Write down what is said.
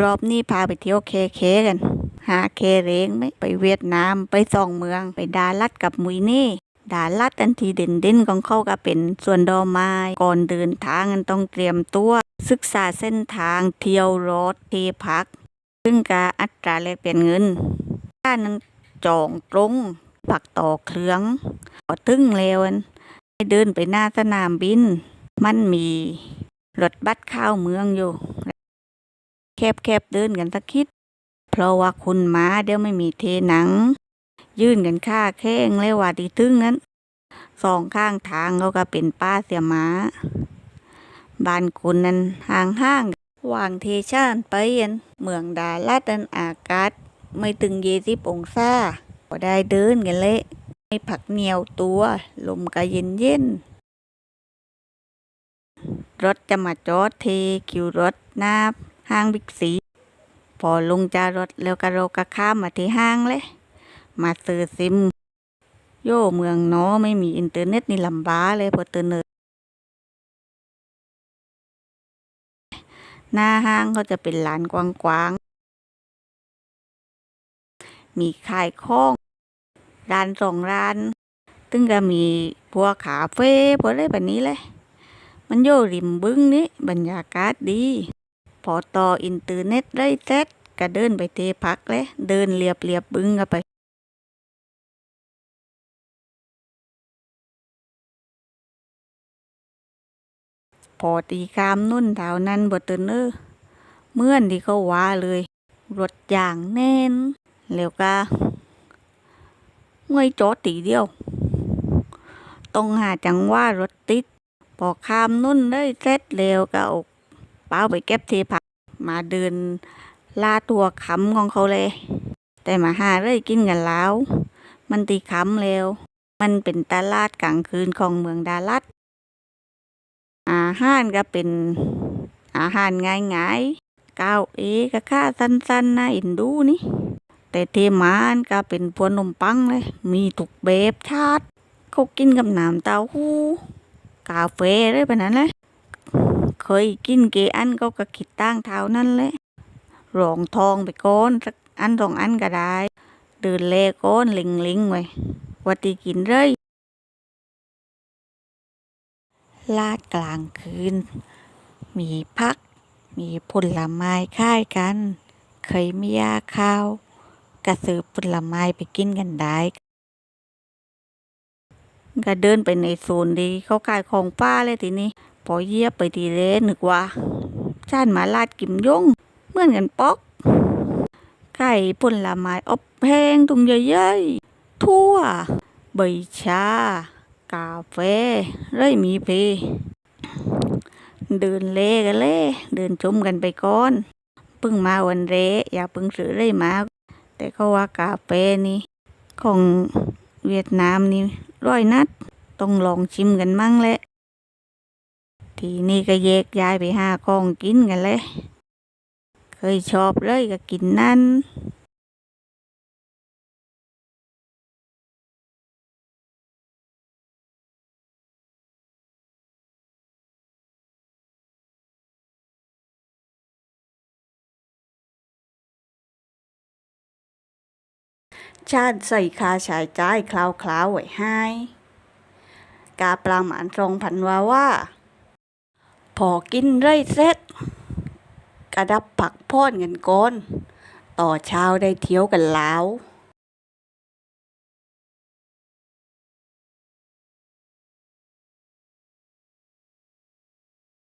รอบนี้พาไปเที่ยวเคเคกัน หาเคเรงไหมไปเวียดนามไปสองเมือง ไปดาลัดกับมุยเน่ดาลัดอันที่เด่นเด่นของเขาก็เป็นส่วนดอกไม้ก่อนเดินทางกันต้องเตรียมตัว ศึกษาเส้นทางเที่ยวรถเทพัก ซึ่งกาอัตราแลกเปลี่ยนเงินค่านั้นจองตรงผักต่อเครื่องพอถึงแล้วนให้เดินไปหน้าสนามบิน มันมีรถบัสเข้าเมืองอยู่ แคบๆเดินกันสักคิด เพราะว่าคุณม้าเดี๋ยวไม่มีเทหนัง ยื่นกันค่าแข้งเลยว่าดีถึงนั้นสองข้างทางเขาก็เป็นป้าเสียม้าบ้านคุณนั้นห่างห้างวางเทชานไปยันเมืองดาลัดันอากาศ ไม่ถึงเยสิบองศาก็ได้เดินกันเละไม่ผักเหนียวตัว ลมก็เย็นเย็นรถจะมาจอดเทคิวรถน้า ห้างบิ๊กซีพอลงจากรถแล้วก็เราก็ข้ามมาที่ห้างเลย มาซื้อซิม โย่เมืองน้อไม่มีอินเทอร์เน็ตนี่ลำบากเลยพอตือนเนอหน้าห้างเขาจะเป็นลานกว้างๆ มีขายของ ร้านสองร้านตึงก็มีพวกคาเฟ่พวกอะไรแบบนี้เลย มันโย่ริมบึ้งนี่บรรยากาศดี พอต่ออินเทอร์เน็ตได้เสร็จก็เดินไปเทพักเลยเดินเรียบเรียบๆบึ้งกันไปพอตีคามนุ่นแถวนั้นบเตอเนอร์เมื่อนที่เขาว่าเลย รถอย่างแน่น แล้วก็เงยจอดตีเดียวต้องหาจังว่ารถติด พอข้ามนุ่นได้เสร็จแล้วก็อาเป้าไปเก็บเทผักมาเดินลาตัวขำของเขาเลย แต่มาหาเลยกินกันแล้ว มันตีขำแล้ว มันเป็นตลาดกลางคืนของเมืองดาลัดอาหารก็เป็นอาหารง่ายๆก้าวเอก็ค่าสั้นๆนะอินดูนี่ แต่เทมานก็เป็นพวนมปังเลย มีทุกแบบชาติเขากินกับน้ำเต้าหู้กาแฟอะไรแบบนั้นเลย เคยกินเกอันก็กระคิดตั้งเท้านั่นแหละรองทองไปก้อนสักอันสองอันก็ได้เดินเลก้อนลิงลิงไว้ว่าตีกินเลยลาดกลางคืน มีพัก มีผลไม้ค่ายกัน เคยมียาข้าวกระสือผลไม้ไปกินกันได้ก็เดินไปในโซนดี เขาขายของป้าเลยทีนี้ พอเยียบไปทีเลนึกว่าจานหมาลาดกิมยงเหมือนกันป๊อก ไก่ผลไม้อบแห้งตุงเยอะๆทั่ว ใบชา กาแฟเร่ยมีเพเดินเล่กันเล่เดินชมกันไปก่อนเพิ่งมาวันเรอย่าเพิ่งซื้อเลยมา แต่เขาว่ากาแฟนี่ ของเวียดนามนี่ร้อยนัด ต้องลองชิมกันมั่งแหละ ทีนี้ก็แยกย้ายไปหาของกินกันเลย เคยชอบเลยก็กินนั่นชาติใส่คาชายจ่ายคลาวคลาวไว้ให้ กาปลาหมานทรงพันว่าว่า อกินไรเสร็จกระดับผักพ่อนกันก่อน ต่อเช้าได้เที่ยวกันแล้ว